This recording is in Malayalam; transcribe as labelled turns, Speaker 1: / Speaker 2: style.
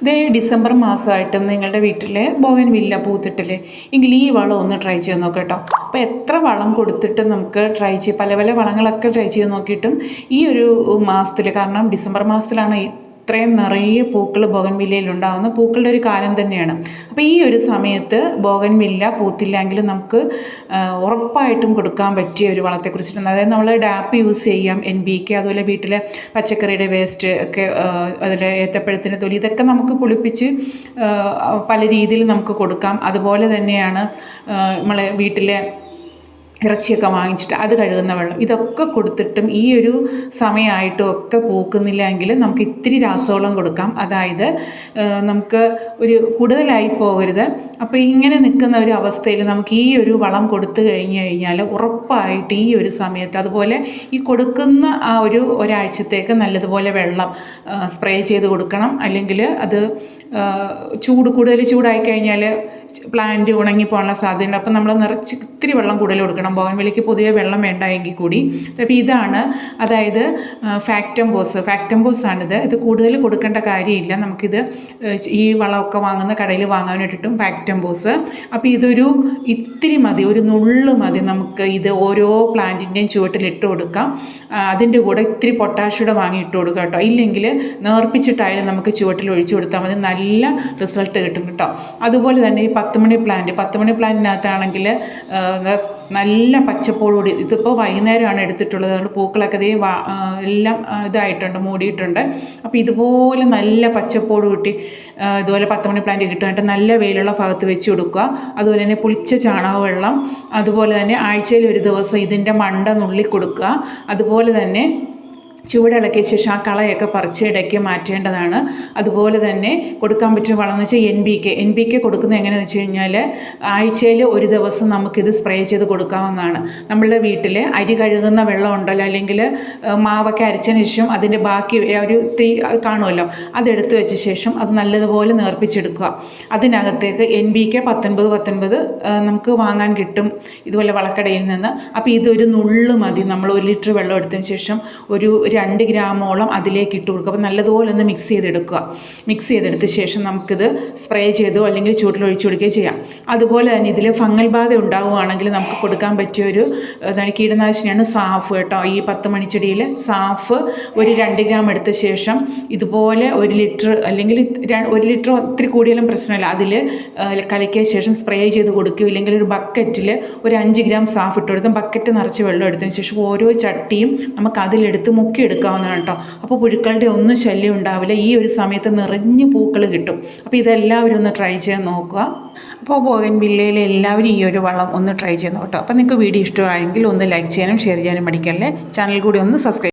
Speaker 1: ഇതേ ഡിസംബർ മാസമായിട്ടും നിങ്ങളുടെ വീട്ടിലെ ബോഗൻ വില്ല പൂത്തിട്ടില്ലേ? എങ്കിൽ ഈ വളം ഒന്ന് ട്രൈ ചെയ്ത് നോക്കാം കേട്ടോ അപ്പോൾ എത്ര വളം കൊടുത്തിട്ട് നമുക്ക് ട്രൈ ചെയ്ത് പല പല വളങ്ങളൊക്കെ ട്രൈ ചെയ്ത് നോക്കിയിട്ടും ഈ ഒരു മാസത്തിൽ കാരണം ഡിസംബർ മാസത്തിലാണ് ഈ ഇത്രയും നിറയെ പൂക്കൾ ബോഗൻവില്ലയിൽ ഉണ്ടാകുന്ന പൂക്കളുടെ ഒരു കാലം തന്നെയാണ്. അപ്പോൾ ഈ ഒരു സമയത്ത് ബോഗൻവില്ല പൂത്തില്ലെങ്കിൽ നമുക്ക് ഉറപ്പായിട്ടും കൊടുക്കാൻ പറ്റിയ ഒരു വളത്തെക്കുറിച്ചിട്ടുണ്ട്. അതായത് നമ്മൾ DAP use N P K K അതുപോലെ വീട്ടിലെ പച്ചക്കറിയുടെ വേസ്റ്റ് ഒക്കെ അതിൽ ഏത്തപ്പഴത്തിന്റെ തൊലി ഇതൊക്കെ നമുക്ക് കുളിപ്പിച്ച് പല രീതിയിൽ നമുക്ക് കൊടുക്കാം. അതുപോലെ തന്നെയാണ് നമ്മളെ വീട്ടിലെ ഇറച്ചിയൊക്കെ വാങ്ങിച്ചിട്ട് അത് കഴുകുന്ന വെള്ളം. ഇതൊക്കെ കൊടുത്തിട്ടും ഈ ഒരു സമയമായിട്ടും ഒക്കെ പൂക്കുന്നില്ല എങ്കിൽ നമുക്ക് ഇത്തിരി രാസവളം കൊടുക്കാം. അതായത് നമുക്ക് ഒരു കൂടുതലായി പോകരുത്. അപ്പോൾ ഇങ്ങനെ നിൽക്കുന്ന ഒരു അവസ്ഥയിൽ നമുക്ക് ഈ ഒരു വളം കൊടുത്തു കഴിഞ്ഞ് കഴിഞ്ഞാൽ ഉറപ്പായിട്ട് ഈ ഒരു സമയത്ത് അതുപോലെ ഈ കൊടുക്കുന്ന ആ ഒരു ഒരാഴ്ചത്തേക്ക് നല്ലതുപോലെ വെള്ളം സ്പ്രേ ചെയ്ത് കൊടുക്കണം. അല്ലെങ്കിൽ അത് ചൂട് കൂടുതൽ ചൂടായി കഴിഞ്ഞാൽ പ്ലാന്റ് ഉണങ്ങിപ്പോകാനുള്ള സാധ്യതയുണ്ട്. അപ്പം നമ്മൾ നിറച്ച് ഇത്തിരി വെള്ളം കൂടുതൽ കൊടുക്കണം. ബോഗൻവിലയ്ക്ക് പൊതുവേ വെള്ളം വേണ്ട എങ്കിൽ കൂടി. അപ്പോൾ ഇതാണ് അതായത് ഫാക്ടംബോസ് ആണിത്. ഇത് കൂടുതൽ കൊടുക്കേണ്ട കാര്യമില്ല. നമുക്കിത് ഈ വളമൊക്കെ വാങ്ങുന്ന കടയിൽ വാങ്ങാനായിട്ടിട്ടും ഫാക്ടംബോസ് അപ്പോൾ ഇതൊരു ഇത്തിരി മതി. ഒരു നുള്ളു മതി. നമുക്ക് ഇത് ഓരോ പ്ലാന്റിന്റെയും ചുവട്ടിലിട്ട് കൊടുക്കാം. അതിന്റെ കൂടെ ഇത്തിരി പൊട്ടാഷ്യൂടെ വാങ്ങി ഇട്ട് കൊടുക്കുക കേട്ടോ. ഇല്ലെങ്കിൽ നേർപ്പിച്ചിട്ടായാലും നമുക്ക് ചുവട്ടിൽ ഒഴിച്ചു കൊടുത്താൽ മതി. നല്ല റിസൾട്ട് കിട്ടും കേട്ടോ. അതുപോലെ തന്നെ ഈ പത്ത് മണി പ്ലാന്റ് പത്ത് മണി പ്ലാന്റിനകത്താണെങ്കിൽ നല്ല പച്ചപ്പോടുകൂടി. ഇതിപ്പോൾ വൈകുന്നേരമാണ് എടുത്തിട്ടുള്ളത്. അതുകൊണ്ട് പൂക്കളൊക്കെ വാ എല്ലാം ഇതായിട്ടുണ്ട് മൂടിയിട്ടുണ്ട്. അപ്പോൾ ഇതുപോലെ നല്ല പച്ചപ്പോട് കൂട്ടി ഇതുപോലെ പത്ത് മണി പ്ലാന്റ് കിട്ടുമായിട്ട് നല്ല വെയിലുള്ള ഭാഗത്ത് വെച്ച് കൊടുക്കുക. അതുപോലെ തന്നെ പുളിച്ച ചാണക വെള്ളം. അതുപോലെ തന്നെ ആഴ്ചയിൽ ഒരു ദിവസം ഇതിന്റെ മണ്ട നുള്ളി കൊടുക്കുക. അതുപോലെ തന്നെ ചൂടിളക്കിയ ശേഷം ആ കളയൊക്കെ പറിച്ച് ഇടയ്ക്ക് മാറ്റേണ്ടതാണ്. അതുപോലെ തന്നെ കൊടുക്കാൻ പറ്റിയ എന്ന് വെച്ചാൽ N P K N P K കൊടുക്കുന്നത് എങ്ങനെയാണെന്ന് വെച്ച് കഴിഞ്ഞാൽ ആഴ്ചയിൽ ഒരു ദിവസം നമുക്കിത് സ്പ്രേ ചെയ്ത് കൊടുക്കാവുന്നതാണ്. നമ്മളുടെ വീട്ടിൽ അരി കഴുകുന്ന വെള്ളം ഉണ്ടല്ലോ അല്ലെങ്കിൽ മാവൊക്കെ അരച്ചതിന് ശേഷം അതിന്റെ ബാക്കി ഒരു തീ കാണുമല്ലോ അതെടുത്ത് വെച്ച ശേഷം അത് നല്ലതുപോലെ നേർപ്പിച്ചെടുക്കുക. അതിനകത്തേക്ക് എൻ ബി കെ പത്തൊൻപത് പത്തൊൻപത് നമുക്ക് വാങ്ങാൻ കിട്ടും ഇതുപോലെ വളക്കടയിൽ നിന്ന്. അപ്പോൾ ഇതൊരു നുള്ളു മതി. നമ്മൾ ഒരു ലിറ്റർ വെള്ളം എടുത്തതിന് ശേഷം ഒരു രണ്ട് ഗ്രാമോളം അതിലേക്ക് ഇട്ട് കൊടുക്കുക. അപ്പോൾ നല്ലതുപോലെ ഒന്ന് മിക്സ് ചെയ്തെടുക്കുക. മിക്സ് ചെയ്തെടുത്ത ശേഷം നമുക്കിത് സ്പ്രേ ചെയ്തോ അല്ലെങ്കിൽ ചൂട്ടിൽ ഒഴിച്ചു കൊടുക്കുകയോ ചെയ്യാം. അതുപോലെ തന്നെ ഇതിൽ ഫംഗൽ ബാധ ഉണ്ടാവുകയാണെങ്കിൽ നമുക്ക് കൊടുക്കാൻ പറ്റിയ ഒരു എന്താണ് കീടനാശിനിയാണ് സാഫ് കേട്ടോ. ഈ പത്ത് മണിച്ചെടിയിൽ സാഫ് ഒരു രണ്ട് ഗ്രാം എടുത്ത ശേഷം ഇതുപോലെ ഒരു ലിറ്റർ അല്ലെങ്കിൽ ഒരു ലിറ്റർ ഒത്തിരി കൂടിയാലും പ്രശ്നമില്ല. അതിൽ കലക്കിയ ശേഷം സ്പ്രേ ചെയ്ത് കൊടുക്കുക ഇല്ലെങ്കിൽ ഒരു ബക്കറ്റിൽ ഒരു അഞ്ച് ഗ്രാം സാഫ് ഇട്ട് കൊടുത്ത് ബക്കറ്റ് നിറച്ച് വെള്ളം എടുത്തതിന് ശേഷം ഓരോ ചട്ടിയും നമുക്ക് അതിലെടുത്ത് മുക്കി എടുക്കാവുന്നതാണ് കേട്ടോ. അപ്പോൾ പുഴുക്കളുടെ ഒന്നും ശല്യം ഉണ്ടാവില്ല. ഈ ഒരു സമയത്ത് നിറഞ്ഞ് പൂക്കൾ കിട്ടും. അപ്പോൾ ഇതെല്ലാവരും ഒന്ന് ട്രൈ ചെയ്ത് നോക്കുക. അപ്പോൾ ബോഗൻ വില്ലയിൽ എല്ലാവരും ഈ ഒരു വളം ഒന്ന് ട്രൈ ചെയ്ത് നോട്ടോ അപ്പോൾ നിങ്ങൾക്ക് വീഡിയോ ഇഷ്ടമായെങ്കിൽ ഒന്ന് ലൈക്ക് ചെയ്യാനും ഷെയർ ചെയ്യാനും പഠിക്കല്ലേ ചാനൽ കൂടി ഒന്ന് സബ്സ്ക്രൈബ്